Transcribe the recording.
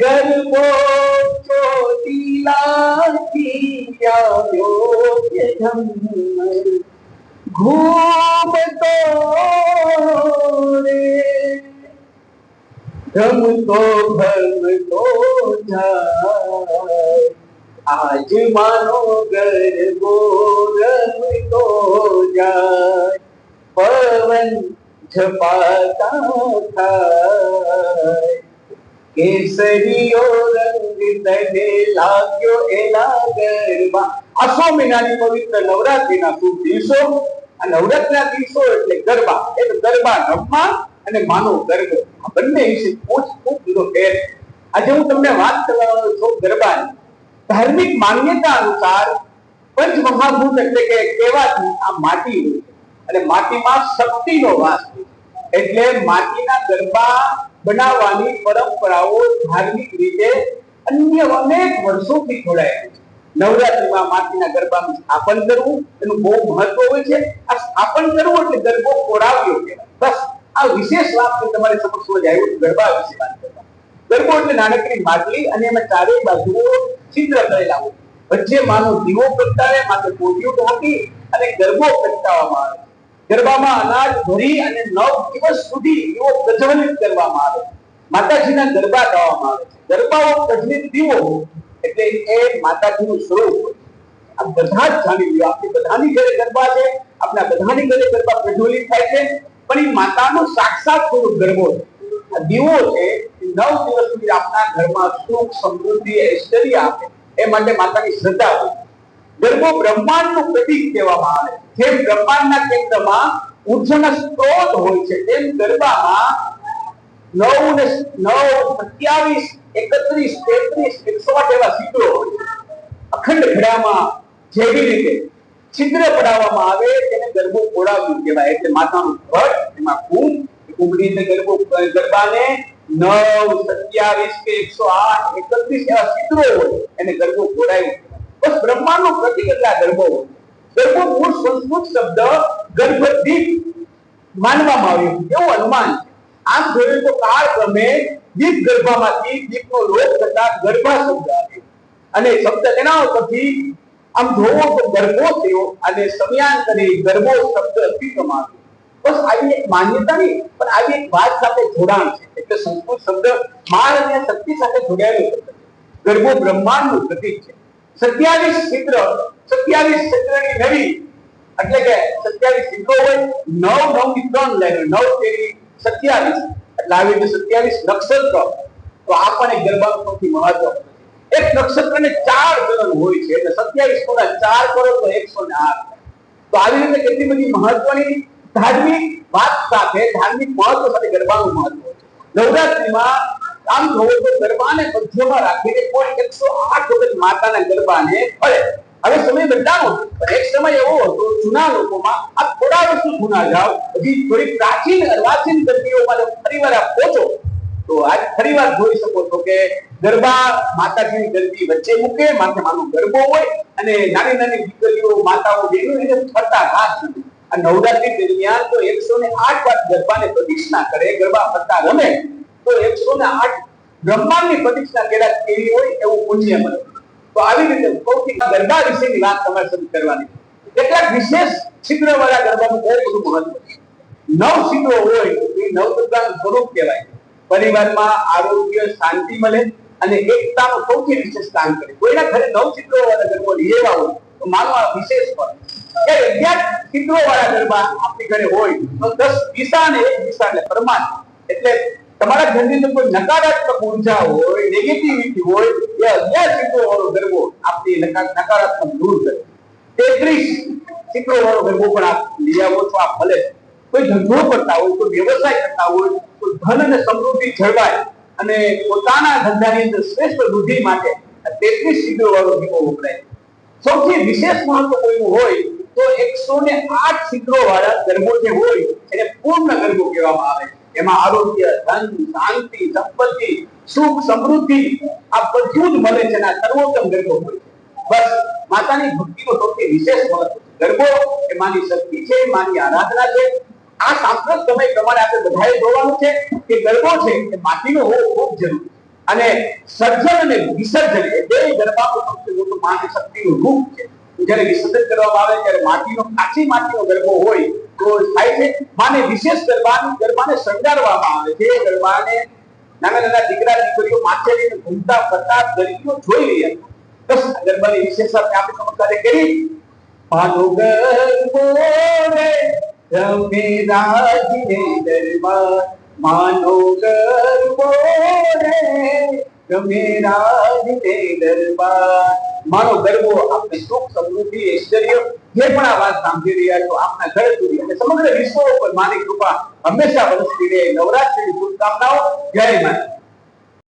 ગરબો ચોટીલાથી આવ્યો છે ઝમર ઘૂમતો રે રમતો ભરમતો જાય. આજ માનો ગરબો રમતો જાય. પવન ઝપાતા થાય. કેસરીયો રંગ તને લાગ્યો એલા પવિત્ર નવરાત્રીના નવરાત્રીના દિવસો એટલે ગરબા ગરબા રમવા અને માનો ગરબો આ બંને વિશે ખૂબ આજે હું તમને વાત કરવાનો છું ગરબાની ધાર્મિક માન્યતા અનુસાર પંચ મહાભૂત એટલે કે કહેવાથી આ માટી અને માટીમાં શક્તિનો વાસ એટલે માટીના ગરબા બનાવવાની પરંપરાઓ ધાર્મિક રીતે અન્ય અનેક વર્ષોથી જોડાયેલી છે. નવરાત્રીમાં માટીના ગરબાનું સ્થાપન કરવું એનું બહુ મહત્વ હોય છે. આ સ્થાપન કરવું એટલે ગરબો કોરાવ્યો છે. બસ, આ વિશેષ વાત તમારી સમક્ષ જ ગરબા વિશે વાત કરવા ગરબો એટલે નાનકડી માટલી અને એમાં ચારેય બાજુઓ છિદ્ર કરેલા હોય. વચ્ચે માનો દીવો પ્રગટાવે માથે પોડિયું ઢાંકી અને ગરબો પ્રગટાવવામાં આવે ગરબામાં અનાજ, ભરી અને નવ દિવસ સુધી દીવો પ્રજ્વલિત કરવામાં આવે. માતાજીના ગરબા ગાવામાં આવે છે. ગરબાઓ પ્રજ્વલિત દીવો એટલે એ માતાજીનું સ્વરૂપ આ બધા જ જાણી લ્યો. આપણી બધાની ઘરે ગરબા છે, આપણા બધાની ઘરે ગરબા પ્રજ્વલિત થાય છે, પણ એ માતાનો સાક્ષાત સ્વરૂપ ગરબો છે. આ દીવો છે નવ દિવસ સુધી આપણા ઘરમાં સુખ સમૃદ્ધિ, ઐશ્વર્ય આપે. એ માટે માતાની શ્રદ્ધા હોય ગરબો બ્રહ્માંડનું પ્રતીક કહેવામાં આવે જેમ બ્રહ્માંડના કેન્દ્રમાં ઉર્જાના સ્ત્રોત હોય છે, તેમ ગરબામાં નવ ને નવ, સત્યાવીસ, એકત્રીસ, તેત્રીસ, એકસો આઠ એવા ચિત્રો હોય અખંડ ઘડામાં જેવી રીતે છિદ્ર પડાવવામાં આવે, તેને ગરબો પોડાવ્યું કહેવાય એટલે માતાનું ધડ એમાં કુંભ કુંભની અંદર ગરબો ગરબાને નવ, સત્યાવીસ કે એકસો આઠ, એકત્રીસ એવા ચિત્રો હોય, એને ગરબો પોડાવ્યું. બસ બ્રહ્માંડનું પ્રતીક એટલે આ ગર્ભો હોય. મૂળ સંસ્કૃત શબ્દ ગર્ભદીપ માનવામાં આવ્યું એવું અનુમાન છે? આમ જોયું તો કાળ ક્રમે દીપ ગર્ભામાંથી દીપનો લોપ થતા ગર્ભા શબ્દ આવ્યો. અને શબ્દ તેના ઉપરથી આમ જોવો તો ગર્ભો થયો અને સમયાંતરે ગર્ભો શબ્દ અસ્તિત્વમાં આવ્યો. બસ આવી એક માન્યતા નહીં, પણ આવી એક વાત સાથે જોડાણ છે. એટલે સંસ્કૃત શબ્દ માળ અને શક્તિ સાથે જોડાયેલો શબ્દ ગર્ભો બ્રહ્માંડનું પ્રતીક છે. સત્યાવીસ છિદ્ર નક્ષત્ર. તો ચાર ચરણ હોય છે સત્યાવીસ ગુણ્યા ચાર કરો એકસો ને આઠ. તો આવી રીતે કેટલી બધી મહત્વની ધાર્મિક વાત સાથે, ધાર્મિક મહત્વ સાથે ગરબાનું મહત્વ છે. નવરાત્રીમાં આમ જોવો તો ગરબાને મધ્યમાં રાખીને કોઈ એકસો આઠ વખત માતાના ગરબાને ફળે હવે સમય બદલાવો. એક સમય એવો હતો, જૂના લોકોમાં આ થોડા વર્ષો જૂના જાઓ, હજી થોડી પ્રાચીન અર્વાચીન ગરબીઓમાં ફરી વાર પહોંચો. તો આજ ફરીવાર જોઈ શકો છો કે ગરબા માતાજીની ગરબી વચ્ચે મૂકે, માથે માનો ગરબો હોય, અને નાની નાની દીકરીઓ, માતાઓ, બહેનો એને ફરતા ઘાસ નથી આ નવરાત્રી દરમિયાન તો એકસો ને આઠ વાર ગરબાને પ્રતિષ્ઠા કરે, ગરબા ફરતા રમે. તો એકસો ને આઠ બ્રહ્માંડની પ્રતિષ્ઠા કર્યા કેવી હોય એવું પુણ્ય મળે તો આવી રીતે સૌથી ગરબા વિશેની વાત તમારે શરૂ કરવાની. કેટલાક વિશેષ છિદ્ર વાળા ગરબાનું બહુ બધું મહત્વ નવ છિદ્રો હોય એ નવ દુર્ગાનું સ્વરૂપ કહેવાય. પરિવારમાં આરોગ્ય, શાંતિ મળે અને એકતાનું સૌથી વિશેષ સ્થાન કરે. કોઈના ઘરે નવ ચિત્રો વાળા ગરબો લેવા હોય તો માનવા વિશેષ પણ. કે અગિયાર ચિત્રો વાળા ગરબા આપણી ઘરે હોય તો દસ દિશા ને એક દિશા એટલે પરમાત્મા એટલે તમારા ઘરની અંદર કોઈ નકારાત્મક ઊર્જા હોય નેગેટિવિટી હોય, એ અગિયાર ચિત્રો વાળો ગરબો આપણી નકારાત્મક દૂર કરે. તેત્રીસ ચિત્રો વાળો ગરબો પણ આપ લઈ આવો છો, આપ ભલે કોઈ ધંધો કરતા હોય, કોઈ વ્યવસાય કરતા હોય, કોઈ ધન અને સમૃદ્ધિ જળવાય અને પોતાના ધંધાની અંદર શ્રેષ્ઠ વૃદ્ધિ માટે તેત્રીસ ચિત્રો વાળો ગરબો વપરાય. સૌથી વિશેષ મહત્વ કોઈનું હોય તો એકસો ને આઠ છિદ્રો વાળા ગરબો જે હોય, એને પૂર્ણ ગરબો કહેવામાં આવે એમાં આરોગ્ય, ધન, શાંતિ, સંપત્તિ, સુખ, સમૃદ્ધિ, આ બધું જ મળે છે આ સર્વોત્તમ ગરબો હોય બસ, માતાની ભક્તિનો સૌથી વિશેષ મહત્વ. ગરબો એ માની શક્તિ છે, માની આરાધના છે. આ શાસ્ત્ર સમય પ્રમાણે આપણે બધાએ જોવાનું છે કે ગરબો છે એ માટીનો હોવો ખૂબ જરૂરી અને સર્જન અને વિસર્જન એ બે ગરબાનું સૌથી મોટું માની શક્તિનું રૂપ છે. જ્યારે વિસર્જન કરવામાં આવે ત્યારે માટીનો, કાચી માટીનો ગરબો હોય થાય છે. માને વિશેષ ગરબાની, ગરબાને ગરબાને ગરબાની આપણે સમજતા કરી. પાનો ગરબો રે, રમે રાજને દરબાર માનો ગરબો દરબાર. મારો ગરબો આપને સુખ સમૃદ્ધિ, ઐશ્વર્ય જે પણ આ વાત સાંભળી રહ્યા છો આપના ઘર સુધી. અને સમગ્ર વિશ્વ ઉપર મારી કૃપા હંમેશા વરસતી રહે. નવરાત્રિની શુભકામનાઓ. જય માતા